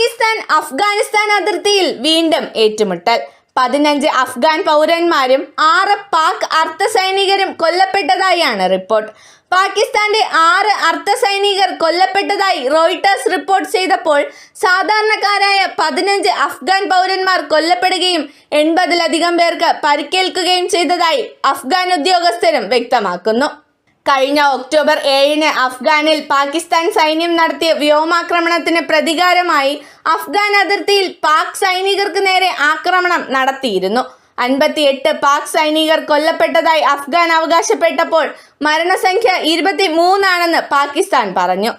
പാകിസ്ഥാൻ അഫ്ഗാനിസ്ഥാൻ അതിർത്തിയിൽ വീണ്ടും ഏറ്റുമുട്ടൽ. പതിനഞ്ച് അഫ്ഗാൻ പൗരന്മാരും ആറ് പാക് അർദ്ധ സൈനികരും കൊല്ലപ്പെട്ടതായാണ് റിപ്പോർട്ട്. പാകിസ്ഥാന്റെ ആറ് അർദ്ധ സൈനികർ കൊല്ലപ്പെട്ടതായി റോയിട്ടേഴ്സ് റിപ്പോർട്ട് ചെയ്തപ്പോൾ സാധാരണക്കാരായ പതിനഞ്ച് അഫ്ഗാൻ പൗരന്മാർ കൊല്ലപ്പെടുകയും എൺപതിലധികം പേർക്ക് പരിക്കേൽക്കുകയും ചെയ്തതായി അഫ്ഗാൻ ഉദ്യോഗസ്ഥരും വ്യക്തമാക്കുന്നു. കഴിഞ്ഞ ഒക്ടോബർ ഏഴിന് അഫ്ഗാനിൽ പാകിസ്ഥാൻ സൈന്യം നടത്തിയ വ്യോമാക്രമണത്തിന് പ്രതികാരമായി അഫ്ഗാൻ അതിർത്തിയിൽ പാക് സൈനികർക്ക് നേരെ ആക്രമണം നടത്തിയിരുന്നു. അൻപത്തിയെട്ട് പാക് സൈനികർ കൊല്ലപ്പെട്ടതായി അഫ്ഗാൻ അവകാശപ്പെട്ടപ്പോൾ മരണസംഖ്യ ഇരുപത്തി മൂന്നാണെന്ന് പാകിസ്ഥാൻ പറഞ്ഞു.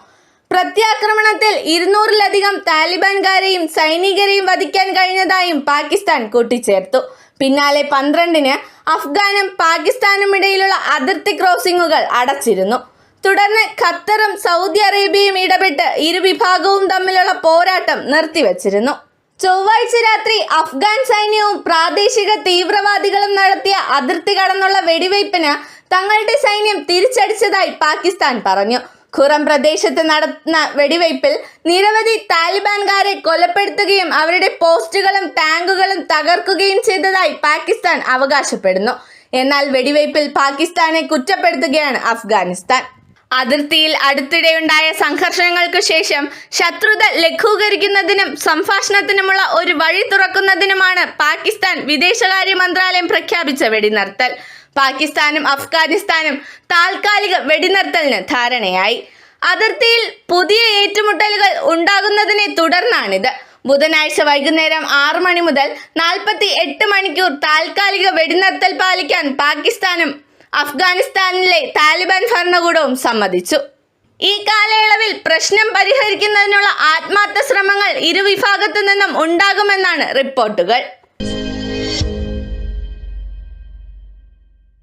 പ്രത്യാക്രമണത്തിൽ ഇരുന്നൂറിലധികം താലിബാൻകാരെയും സൈനികരെയും വധിക്കാൻ കഴിഞ്ഞതായും പാകിസ്ഥാൻ കൂട്ടിച്ചേർത്തു. പിന്നാലെ പന്ത്രണ്ടിന് അഫ്ഗാനും പാകിസ്ഥാനും ഇടയിലുള്ള അതിർത്തി ക്രോസിംഗുകൾ അടച്ചിരുന്നു. തുടർന്ന് ഖത്തറും സൗദി അറേബ്യയും ഇടപെട്ട് ഇരുവിഭാഗവും തമ്മിലുള്ള പോരാട്ടം നിർത്തിവച്ചിരുന്നു. ചൊവ്വാഴ്ച രാത്രി അഫ്ഗാൻ സൈന്യവും പ്രാദേശിക തീവ്രവാദികളും നടത്തിയ അതിർത്തി കടന്നുള്ള വെടിവയ്പ്പിന് തങ്ങളുടെ സൈന്യം തിരിച്ചടിച്ചതായി പാകിസ്ഥാൻ പറഞ്ഞു. ഖുറം പ്രദേശത്ത് നടന്ന വെടിവയ്പിൽ നിരവധി താലിബാൻകാരെ കൊലപ്പെടുത്തുകയും അവരുടെ പോസ്റ്റുകളും ടാങ്കുകളും തകർക്കുകയും ചെയ്തതായി പാകിസ്ഥാൻ അവകാശപ്പെടുന്നു. എന്നാൽ വെടിവയ്പിൽ പാകിസ്ഥാനെ കുറ്റപ്പെടുത്തുകയാണ് അഫ്ഗാനിസ്ഥാൻ. അതിർത്തിയിൽ അടുത്തിടെയുണ്ടായ സംഘർഷങ്ങൾക്ക് ശേഷം ശത്രുത ലഘൂകരിക്കുന്നതിനും സംഭാഷണത്തിനുമുള്ള ഒരു വഴി തുറക്കുന്നതിനുമാണ് പാകിസ്ഥാൻ വിദേശകാര്യ മന്ത്രാലയം പ്രഖ്യാപിച്ച വെടിനിർത്തൽ. പാകിസ്ഥാനും അഫ്ഗാനിസ്ഥാനും താൽക്കാലിക വെടിനിർത്തലിന് ധാരണയായി. അതിർത്തിയിൽ പുതിയ ഏറ്റുമുട്ടലുകൾ ഉണ്ടാകുന്നതിനെ തുടർന്നാണിത്. ബുധനാഴ്ച വൈകുന്നേരം ആറ് മണി മുതൽ നാൽപ്പത്തി എട്ട് മണിക്കൂർ താൽക്കാലിക വെടിനിർത്തൽ പാലിക്കാൻ പാകിസ്ഥാനും അഫ്ഗാനിസ്ഥാനിലെ താലിബാൻ ഭരണകൂടവും സമ്മതിച്ചു. ഈ കാലയളവിൽ പ്രശ്നം പരിഹരിക്കുന്നതിനുള്ള ആത്മാർത്ഥ ശ്രമങ്ങൾ ഇരുവിഭാഗത്തു നിന്നും ഉണ്ടാകുമെന്നാണ് റിപ്പോർട്ടുകൾ.